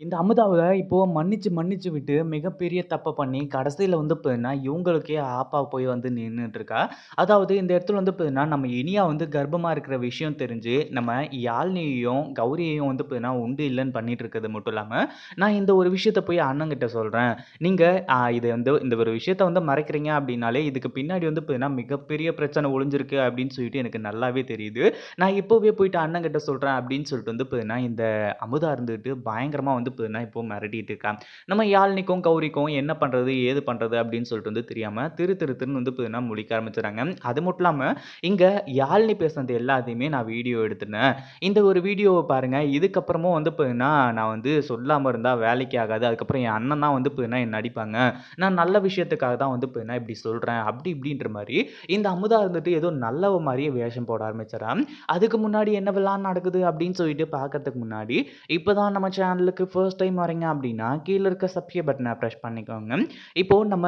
இந்த அமுதாவை இப்போது மன்னிச்சு, மன்னிச்சு விட்டு மிகப்பெரிய தப்பை பண்ணி கடைசியில் வந்து பார்த்தீங்கன்னா, இவங்களுக்கே ஆப்பா போய் வந்து நின்றுட்டுருக்கா அதாவது இந்த இடத்துல வந்து பார்த்தீங்கன்னா, நம்ம இனியா வந்து கர்ப்பமாக இருக்கிற விஷயம் தெரிஞ்சு, நம்ம யாழ்னியையும் கௌரியையும் வந்து பார்த்தீங்கன்னா, உண்டு இல்லைன்னு பண்ணிட்டு இருக்கிறது மட்டும் இல்லாமல் நான் இந்த ஒரு விஷயத்தை போய் அண்ணங்கிட்ட சொல்கிறேன் நீங்கள் இதை வந்து இந்த ஒரு விஷயத்த வந்து மறைக்கிறீங்க அப்படின்னாலே, இதுக்கு பின்னாடி வந்து பார்த்தீங்கன்னா, மிகப்பெரிய பிரச்சனை ஒளிஞ்சிருக்கு அப்படின்னு சொல்லிட்டு எனக்கு நல்லாவே தெரியுது. நான் இப்போவே போயிட்டு அண்ணங்கிட்ட சொல்கிறேன் அப்படின்னு சொல்லிட்டு வந்து பார்த்தீங்கன்னா, இந்த அமுதா இருந்துட்டு பயங்கரமாக வந்து பார்த்தீங்கன்னா, இப்போ மிரட்டிட்டு இருக்கா. நம்ம யாழ்னிக்கும் கௌரிக்கும் என்ன பண்றது? ஏது பண்றது? அப்படின்னு சொல்லிட்டு வந்து தெரியாம திரு திரு திருன்னு வந்து பார்த்தீங்கன்னா, முழிக்க ஆரம்பிச்சுறாங்க. அது மட்டும் இல்லாம இங்க யாழ்னி பேசுனது எல்லாத்தையுமே நான் வீடியோ எடுத்துனேன். இந்த ஒரு வீடியோவை பாருங்க. இதுக்கப்புறமும் வந்து பார்த்தீங்கன்னா, நான் வந்து சொல்லாம இருந்தா வேலைக்கு ஆகாது. அதுக்கப்புறம் என் அண்ணன் தான் வந்து பார்த்தீங்கன்னா, என்ன அடிப்பாங்க. நான் நல்ல விஷயத்துக்காக தான் வந்து பார்த்தீங்கன்னா, இப்படி சொல்றேன். அப்படி இப்படின்ற மாதிரி இந்த அமுதா இருந்துட்டு ஏதோ நல்லவ மாதிரியே வேஷம் போட ஆரம்பிச்சிடறான் அதுக்கு முன்னாடி என்னவெல்லாம் நடக்குது அப்படின்னு சொல்லிட்டு பார்க்கறதுக்கு முன்னாடி, இப்போதான் நம்ம சேனலுக்கு ஃபர்ஸ்ட் டைம் வரீங்க அப்படின்னா, கீழே இருக்க சப்ஸ்கிரைப் பட்டனை பிரஸ் பண்ணிக்கோங்க. இப்போது நம்ம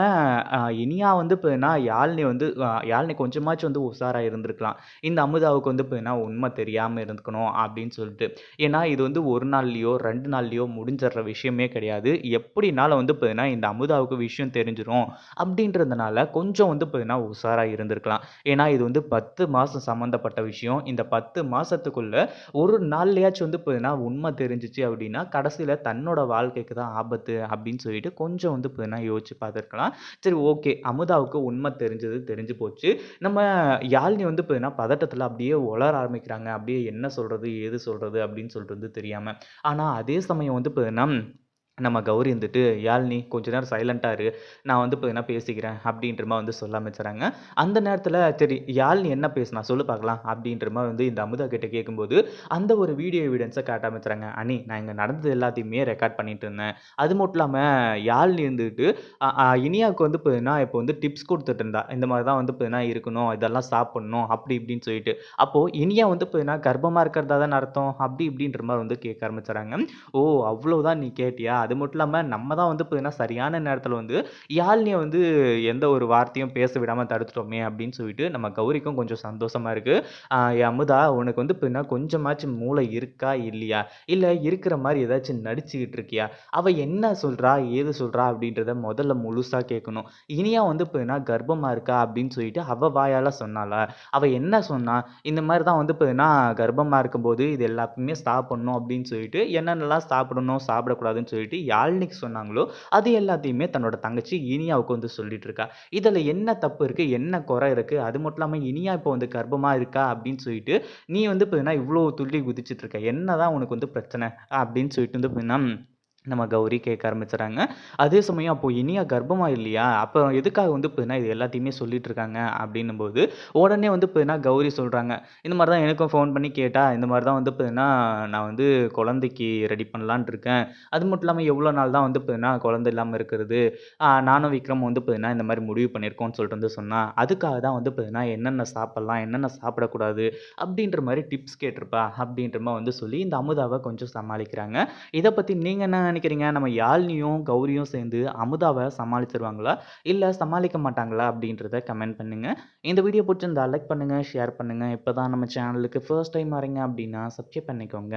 இனியா வந்து பார்த்தீங்கன்னா, யாழ்னி வந்து யாழ்னி கொஞ்சமாச்சும் வந்து உஷாராக இருந்திருக்கலாம். இந்த அமுதாவுக்கு வந்து பார்த்தீங்கன்னா, உண்மை தெரியாமல் இருந்துக்கணும் அப்படின்னு சொல்லிட்டு. ஏன்னா, இது வந்து 1 நாள்லயோ, 2 நாள்லயோ முடிஞ்சிடுற விஷயமே கிடையாது. எப்படினாலும் வந்து பார்த்தீங்கன்னா, இந்த அமுதாவுக்கு விஷயம் தெரிஞ்சிடும் அப்படின்றதுனால கொஞ்சம் வந்து பார்த்தீங்கன்னா, உஷாராக இருந்திருக்கலாம். ஏன்னா, இது வந்து பத்து மாதம் சம்மந்தப்பட்ட விஷயம். இந்த பத்து மாதத்துக்குள்ளே ஒரு நாள்லையாச்சும் வந்து பார்த்தீங்கன்னா, உண்மை தெரிஞ்சுச்சு அப்படின்னா, கடைசியில் தன்னோட வாழ்க்கைக்கு தான் ஆபத்து அப்படின்னு சொல்லிட்டு கொஞ்சம் வந்து பார்த்தீங்கன்னா, யோசிச்சு பார்த்துருக்கலாம். சரி ஓகே. அமுதாவுக்கு உண்மை தெரிஞ்சது தெரிஞ்சு போச்சு. நம்ம யாழ்னி வந்து பார்த்தீங்கன்னா, பதட்டத்தில் அப்படியே உளர ஆரம்பிக்கிறாங்க. அப்படியே என்ன சொல்கிறது ஏது சொல்கிறது அப்படின்னு சொல்லிட்டு வந்து தெரியாமல் ஆனால் அதே சமயம் வந்து பார்த்தீங்கன்னா, நம்ம கௌரி இருந்துட்டு, நீ கொஞ்ச நேரம் சைலன்ட்டா இரு. நான் வந்து இப்போ என்ன பேசிக்கிறேன்." அப்படின்ற மாதிரி வந்து சொல்ல ஆரம்பிச்சுறாங்க. அந்த நேரத்தில் சரி யாழினி என்ன பேசினா? சொல்லு பார்க்கலாம். அப்படின்ற மாதிரி வந்து இந்த அமுதா கிட்ட கேட்கும்போது, அந்த ஒரு வீடியோ எவிடன்ஸை காட்ட ஆரம்பிச்சுறாங்க. "அண்ணி நான் இங்கே நடந்தது எல்லாத்தையுமே ரெக்கார்ட் பண்ணிட்டு இருந்தேன். அது மட்டும் இல்லாமல் யாழினி இருந்துட்டு இனியாவுக்கு வந்து பார்த்தீங்கன்னா, இப்போ வந்து டிப்ஸ் கொடுத்துட்டு இருந்தா. இந்த மாதிரி தான் வந்து பார்த்தீங்கன்னா இருக்கணும். இதெல்லாம் சாப்பிடணும். அப்படி இப்படின்னு சொல்லிட்டு. அப்போது இனியா வந்து பார்த்தீங்கன்னா, கர்ப்பமாக இருக்கிறதா தான் அர்த்தம்?" அப்படி இப்படின்ற மாதிரி வந்து கேட்க ஆரம்பிச்சுறாங்க. "ஓ! அவ்வளோதான் நீ கேட்டியா? அது மட்டும் இல்லாமல் நம்ம தான் வந்து பார்த்தீங்கன்னா, சரியான நேரத்தில் வந்து யாழினிய வந்து எந்த ஒரு வார்த்தையும் பேச விடாமல் தடுத்துட்டோமே." அப்படின்னு சொல்லிட்டு நம்ம கௌரிக்கும் கொஞ்சம் சந்தோஷமாக இருக்குது அமுதா உனக்கு வந்து பார்த்தீங்கன்னா, கொஞ்சமாச்சும் மூளை இருக்கா? இல்லையா? இல்லை இருக்கிற மாதிரி ஏதாச்சும் நடிச்சுக்கிட்டு இருக்கியா? அவள் என்ன சொல்கிறா ஏது சொல்கிறா அப்படின்றத முதல்ல முழுசாக கேட்கணும். இனியா வந்து பார்த்தீங்கன்னா, கர்ப்பமாக இருக்கா அப்படின்னு சொல்லிட்டு அவள் வாயால் சொன்னாளா? அவள் என்ன சொன்னா? இந்த மாதிரி தான் வந்து பார்த்தீங்கன்னா, கர்ப்பமாக இருக்கும்போது இது எல்லாத்தையுமே சாப்பிடணும் அப்படின்னு சொல்லிட்டு, என்னென்னலாம் சாப்பிடணும், சாப்பிடக்கூடாதுன்னு சொல்லிட்டு யாழ்னிக்கு சொன்னாங்களோ, அது எல்லாத்தையுமே தன்னோட தங்கச்சி இனியாவுக்கு வந்து சொல்லிட்டு இருக்கா. இதில் என்ன தப்பு இருக்குது என்ன குறை இருக்குது அது மட்டும் இல்லாமல் இனியா இப்போ வந்து கர்ப்பமாக இருக்கா அப்படின்னு சொல்லிட்டு, நீ வந்து பார்த்தீங்கன்னா, இவ்வளோ துள்ளி குதிச்சுட்டு இருக்க. என்னதான் உனக்கு வந்து பிரச்சனை? அப்படின்னு சொல்லிட்டு வந்து பார்த்தீங்கன்னா, நம்ம கௌரி கேட்க ஆரம்பிச்சுறாங்க. அதே சமயம் அப்போது இனியா கர்ப்பமாக இல்லையா? அப்போ எதுக்காக வந்து இப்போனா இது எல்லாத்தையுமே சொல்லிட்டு இருக்காங்க அப்படின்னும் போது உடனே வந்து பார்த்தீங்கன்னா, கௌரி சொல்கிறாங்க இந்த மாதிரி தான் எனக்கும் ஃபோன் பண்ணி கேட்டால் இந்த மாதிரி தான் வந்து பார்த்தீங்கன்னா, நான் வந்து குழந்தைக்கு ரெடி பண்ணலான்ட்டு இருக்கேன். அது மட்டும் இல்லாமல் எவ்வளோ நாள் தான் வந்து பார்த்தீங்கன்னா, குழந்தை இல்லாமல் இருக்கிறது. நானும் விக்ரம் வந்து பார்த்தீங்கன்னா, இந்த மாதிரி முடிவு பண்ணியிருக்கோம்னு சொல்லிட்டு வந்து சொன்னால் அதுக்காக தான் வந்து பார்த்தீங்கன்னா, என்னென்ன சாப்பிட்லாம் என்னென்ன சாப்பிடக்கூடாது? அப்படின்ற மாதிரி டிப்ஸ் கேட்டிருப்பா. அப்படின்ற மாதிரி வந்து சொல்லி இந்த அமுதாவை கொஞ்சம் சமாளிக்கிறாங்க. இதை பற்றி நீங்கள் என்ன நினைக்கிறீங்க? நம்ம யாழ்னியும் கௌரியும் சேர்ந்து அமுதாவ சமாளிச்சுருவாங்களா? இல்ல சமாளிக்க மாட்டாங்களா? அப்படின்றத கமெண்ட் பண்ணுங்க. இந்த வீடியோ பிடிச்சிருந்தா லைக் பண்ணுங்க, ஷேர் பண்ணுங்க. இப்போ தான் நம்ம சேனலுக்கு ஃபர்ஸ்ட் டைம் வரீங்க அப்படின்னா சப்ஸ்கிரைப் பண்ணிக்கோங்க.